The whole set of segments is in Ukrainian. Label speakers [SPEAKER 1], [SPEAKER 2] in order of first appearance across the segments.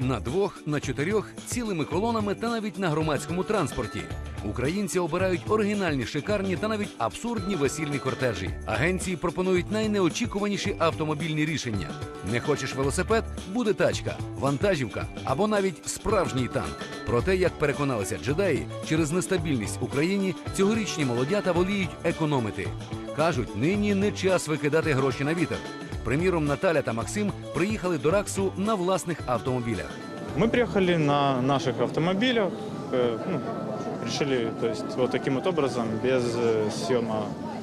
[SPEAKER 1] на двох, на чотирьох, цілими колонами та навіть на громадському транспорті. Українці обирають оригінальні, шикарні та навіть абсурдні весільні кортежі. Агенції пропонують найнеочікуваніші автомобільні рішення. Не хочеш велосипед? Буде тачка, вантажівка або навіть справжній танк. Проте, як переконалися джедаї, через нестабільність в Україні цьогорічні молодята воліють економити. Кажуть, нині не час викидати гроші на вітер. Приміром, Наталя та Максим приїхали до Раксу на власних автомобілях.
[SPEAKER 2] Мы приехали на наших автомобилях, э, ну, решили, то есть вот таким вот образом, без э, съема э,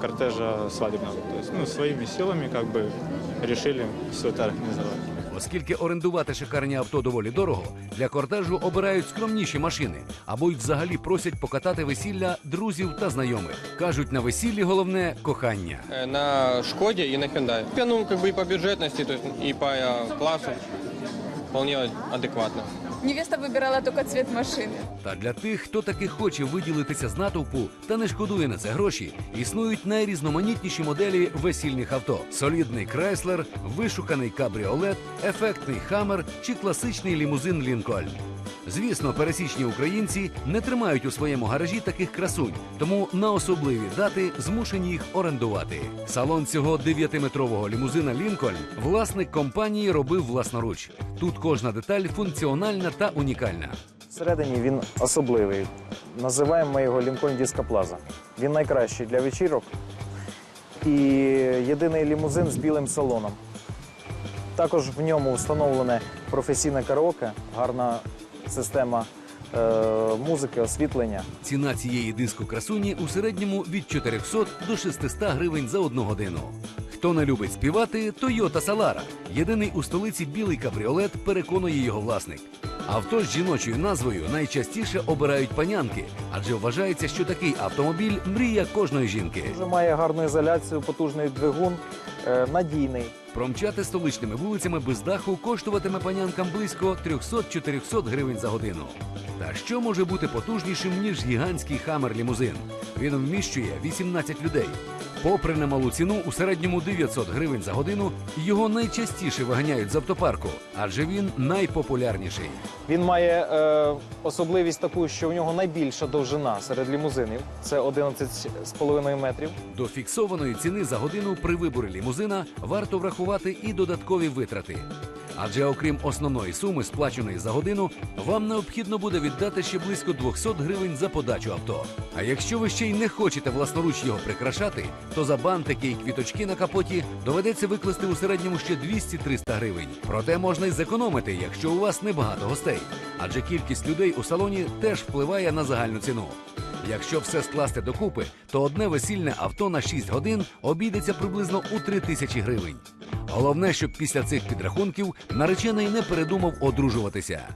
[SPEAKER 2] кортежа свадебного. То есть, ну, своими силами как бы решили все это организовать.
[SPEAKER 1] Оскільки орендувати шикарні авто доволі дорого, для кортежу обирають скромніші машини або й взагалі просять покатати весілля друзів та знайомих. кажуть, на весіллі головне кохання.
[SPEAKER 3] Э, на Шкоде и на Hyundai. Ну, как бы и по бюджетности, то есть и по э, классу вполне адекватно.
[SPEAKER 4] Невеста выбирала только цвет машины.
[SPEAKER 1] Та для тих, хто таки хоче виділитися з натовпу та не шкодує на це гроші, існують найрізноманітніші моделі весільних авто: солідний Крайслер, вишуканий кабріолет, ефектний хаммер чи класичний лімузин Лінкольн. Звісно, пересічні українці не тримають у своєму гаражі таких красунь, тому на особливі дати змушені їх орендувати. Салон цього 9-метрового лімузина Лінкольн власник компанії робив власноруч. Тут кожна деталь функціональна та унікальна.
[SPEAKER 5] Всередині він особливий. Називаємо ми його Disco Plaza. Він найкращий для вечірок і єдиний лімузин з білим салоном. Також в ньому встановлене професійне караоке, гарна система е, музики, освітлення.
[SPEAKER 1] Ціна цієї диско красуні у середньому від 400 до 600 гривень за одну годину. Хто не любить співати, Toyota Салара. Єдиний у столиці білий кабріолет переконує його власник. Авто з жіночою назвою найчастіше обирають панянки, адже вважається, що такий автомобіль мрія кожної жінки.
[SPEAKER 5] Вже має гарну ізоляцію, потужний двигун, е, надійний.
[SPEAKER 1] Промчати столичними вулицями без даху коштуватиме панянкам близько 300-400 гривень за годину. Та що може бути потужнішим, ніж гігантський хамер лімузин? Він вміщує 18 людей. Попри немалу ціну у середньому 900 гривень за годину, його найчастіше виганяють з автопарку, адже він найпопулярніший.
[SPEAKER 5] Він має е, особливість таку, що в нього найбільша довжина серед лімузинів. Це 11,5 метрів.
[SPEAKER 1] До фіксованої ціни за годину при виборі лімузина варто врахувати і додаткові витрати. Адже окрім основної суми, сплаченої за годину, вам необхідно буде віддати ще близько 200 гривень за подачу авто. А якщо ви ще й не хочете власноруч його прикрашати, то за бантики і квіточки на капоті доведеться викласти у середньому ще 200-300 гривень. Проте можна й зекономити, якщо у вас небагато гостей. Адже кількість людей у салоні теж впливає на загальну ціну. Якщо все скласти докупи, то одне весільне авто на 6 годин обійдеться приблизно у 3 тисячі гривень. Головне, щоб після цих підрахунків наречений не передумав одружуватися.